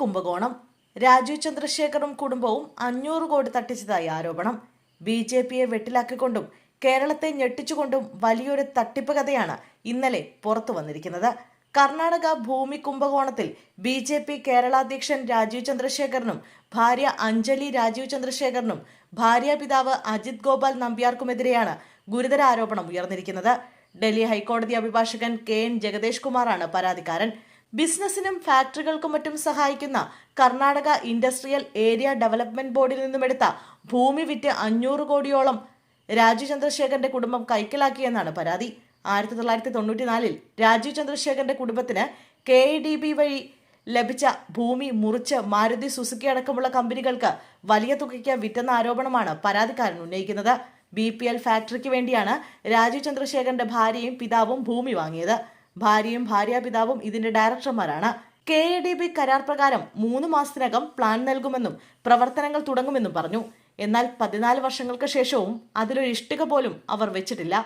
കുംഭകോണം. രാജീവ് ചന്ദ്രശേഖറും കുടുംബവും അഞ്ഞൂറ് കോടി തട്ടിച്ചതായി ആരോപണം. ബി ജെ പിയെ വെട്ടിലാക്കിക്കൊണ്ടും കേരളത്തെ ഞെട്ടിച്ചുകൊണ്ടും വലിയൊരു തട്ടിപ്പ് കഥയാണ് ഇന്നലെ പുറത്തു വന്നിരിക്കുന്നത്. കർണാടക ഭൂമി കുംഭകോണത്തിൽ ബി ജെ പി കേരളാധ്യക്ഷൻ രാജീവ് ചന്ദ്രശേഖരനും ഭാര്യ അഞ്ജലി രാജീവ് ചന്ദ്രശേഖരനും ഭാര്യാപിതാവ് അജിത് ഗോപാൽ നമ്പ്യാർക്കുമെതിരെയാണ് ഗുരുതര ആരോപണം ഉയർന്നിരിക്കുന്നത്. ഡൽഹി ഹൈക്കോടതി അഭിഭാഷകൻ കെ എൻ ജഗദേഷ് കുമാറാണ് പരാതിക്കാരൻ. ബിസിനസിനും ഫാക്ടറികൾക്കും മറ്റും സഹായിക്കുന്ന കർണാടക ഇൻഡസ്ട്രിയൽ ഏരിയ ഡെവലപ്മെന്റ് ബോർഡിൽ നിന്നുമെടുത്ത ഭൂമി വിറ്റ് അഞ്ഞൂറ് കോടിയോളം രാജീവ് ചന്ദ്രശേഖരന്റെ കുടുംബം കൈക്കലാക്കിയെന്നാണ് പരാതി. ആയിരത്തി തൊള്ളായിരത്തി തൊണ്ണൂറ്റിനാലിൽ രാജീവ് ചന്ദ്രശേഖരന്റെ കുടുംബത്തിന് കെ ഡി ബി വഴി ലഭിച്ച ഭൂമി മുറിച്ച് മാരുതി സുസുക്കി അടക്കമുള്ള കമ്പനികൾക്ക് വലിയ തുകയ്ക്ക് വിറ്റെന്ന ആരോപണമാണ് പരാതിക്കാരൻ ഉന്നയിക്കുന്നത്. ബി പി എൽ ഫാക്ടറിക്ക് വേണ്ടിയാണ് രാജീവ് ചന്ദ്രശേഖരന്റെ ഭാര്യയും പിതാവും ഭൂമി വാങ്ങിയത്. ഭാര്യയും ഭാര്യാപിതാവും ഇതിന്റെ ഡയറക്ടർമാരാണ്. കെ എ ഡി ബി കരാർ പ്രകാരം മൂന്ന് മാസത്തിനകം പ്ലാൻ നൽകുമെന്നും പ്രവർത്തനങ്ങൾ തുടങ്ങുമെന്നും പറഞ്ഞു. എന്നാൽ പതിനാല് വർഷങ്ങൾക്ക് ശേഷവും അതിലൊരു ഇഷ്ടിക പോലും അവർ വെച്ചിട്ടില്ല.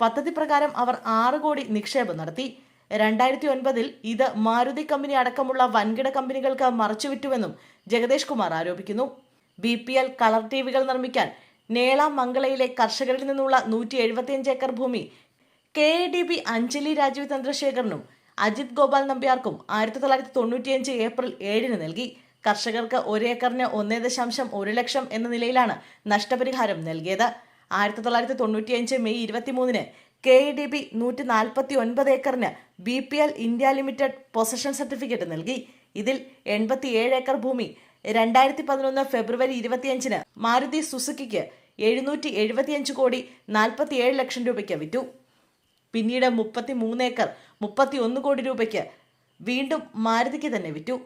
പദ്ധതി പ്രകാരം അവർ ആറ് കോടി നിക്ഷേപം നടത്തി. രണ്ടായിരത്തി ഒൻപതിൽ ഇത് മാരുതി കമ്പനി അടക്കമുള്ള വൻകിട കമ്പനികൾക്ക് മറച്ചുവിറ്റുവെന്നും ജഗദേഷ് കുമാർ ആരോപിക്കുന്നു. B P L colour T വികൾ നിർമ്മിക്കാൻ നേള മംഗളയിലെ കർഷകരിൽ നിന്നുള്ള നൂറ്റി ഏക്കർ ഭൂമി K A D B Anjali Rajeev ചന്ദ്രശേഖരനും Ajith Gopal നമ്പ്യാർക്കും ആയിരത്തി തൊള്ളായിരത്തി തൊണ്ണൂറ്റിയഞ്ച് ഏപ്രിൽ ഏഴിന് നൽകി. കർഷകർക്ക് ഒരേക്കറിന് ഒന്നേ ദശാംശം ഒരു ലക്ഷം എന്ന നിലയിലാണ് നഷ്ടപരിഹാരം നൽകിയത്. ആയിരത്തി തൊള്ളായിരത്തി തൊണ്ണൂറ്റിയഞ്ച് മെയ് ഇരുപത്തിമൂന്നിന് കെ ഇ ഡി ബി നൂറ്റി നാൽപ്പത്തി ഒൻപത് ഏക്കറിന് B P L India limited possession certificate നൽകി. ഇതിൽ എൺപത്തിയേഴ് ഏക്കർ ഭൂമി രണ്ടായിരത്തി പതിനൊന്ന് ഫെബ്രുവരി ഇരുപത്തിയഞ്ചിന് മാരുതി സുസുക്കിക്ക് എഴുന്നൂറ്റി എഴുപത്തിയഞ്ച് കോടി നാൽപ്പത്തിയേഴ് ലക്ഷം രൂപയ്ക്ക് വിറ്റു. പിന്നീട് മുപ്പത്തി മൂന്നേക്കർ മുപ്പത്തി ഒന്ന് കോടി രൂപയ്ക്ക് വീണ്ടും മാരുതിക്ക് തന്നെ വിറ്റു.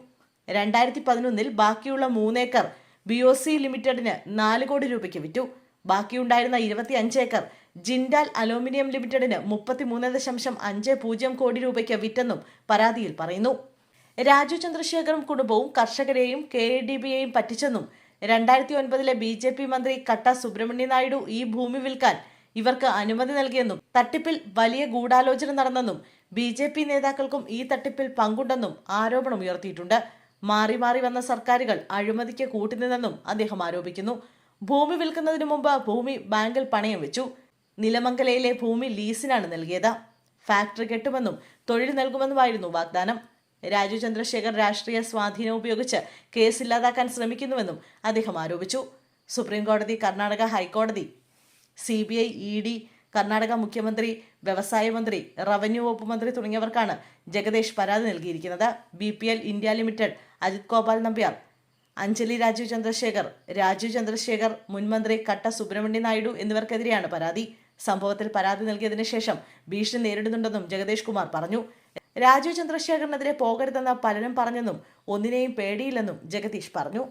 രണ്ടായിരത്തി പതിനൊന്നിൽ ബാക്കിയുള്ള മൂന്നേക്കർ ബി ഒ സി ലിമിറ്റഡിന് നാല് കോടി രൂപയ്ക്ക് വിറ്റു. ബാക്കിയുണ്ടായിരുന്ന ഇരുപത്തി അഞ്ച് ഏക്കർ ജിൻഡാൽ അലൂമിനിയം ലിമിറ്റഡിന് മുപ്പത്തി മൂന്ന് ദശാംശം അഞ്ച് പൂജ്യം കോടി രൂപയ്ക്ക് വിറ്റെന്നും പരാതിയിൽ പറയുന്നു. രാജു ചന്ദ്രശേഖറും കുടുംബവും കർഷകരെയും കെ എ ഡി ബിയെയും പറ്റിച്ചെന്നും രണ്ടായിരത്തി ഒൻപതിലെ ബി ജെ പി മന്ത്രി കട്ട സുബ്രഹ്മണ്യ നായിഡു ഈ ഭൂമി വിൽക്കാൻ ഇവർക്ക് അനുമതി നൽകിയെന്നും തട്ടിപ്പിൽ വലിയ ഗൂഢാലോചന നടന്നെന്നും ബി ജെ പി നേതാക്കൾക്കും ഈ തട്ടിപ്പിൽ പങ്കുണ്ടെന്നും ആരോപണം ഉയർത്തിയിട്ടുണ്ട്. മാറി മാറി വന്ന സർക്കാരുകൾ അഴിമതിക്ക് കൂട്ടുനിന്നെന്നും അദ്ദേഹം ആരോപിക്കുന്നു. ഭൂമി വിൽക്കുന്നതിനു മുമ്പ് ഭൂമി ബാങ്കിൽ പണയം വെച്ചു. നിലമംഗലയിലെ ഭൂമി ലീസിനാണ് നൽകിയത്. ഫാക്ടറി കെട്ടുമെന്നും തൊഴിൽ നൽകുമെന്നുമായിരുന്നു വാഗ്ദാനം. രാജു ചന്ദ്രശേഖർ രാഷ്ട്രീയ സ്വാധീനം ഉപയോഗിച്ച് കേസ് ഇല്ലാതാക്കാൻ ശ്രമിക്കുന്നുവെന്നും അദ്ദേഹം ആരോപിച്ചു. സുപ്രീംകോടതി കർണാടക ഹൈക്കോടതി C B I E D Karnataka മുഖ്യമന്ത്രി വ്യവസായ മന്ത്രി റവന്യൂ വകുപ്പ് മന്ത്രി തുടങ്ങിയവർക്കാണ് ജഗദേഷ് പരാതി നൽകിയിരിക്കുന്നത്. B P L India limited Ajith Gopal Nambiar Anjali Rajeev Chandrasekhar Rajeev Chandrasekhar മുൻമന്ത്രി കട്ട സുബ്രഹ്മണ്യ നായിഡു എന്നിവർക്കെതിരെയാണ് പരാതി. സംഭവത്തിൽ പരാതി നൽകിയതിനു ശേഷം ഭീഷണി നേരിടുന്നുണ്ടെന്നും ജഗദേഷ് കുമാർ പറഞ്ഞു. രാജീവ് ചന്ദ്രശേഖറിനെതിരെ പോകരുതെന്ന് പലരും പറഞ്ഞെന്നും ഒന്നിനെയും പേടിയില്ലെന്നും ജഗദീഷ് പറഞ്ഞു.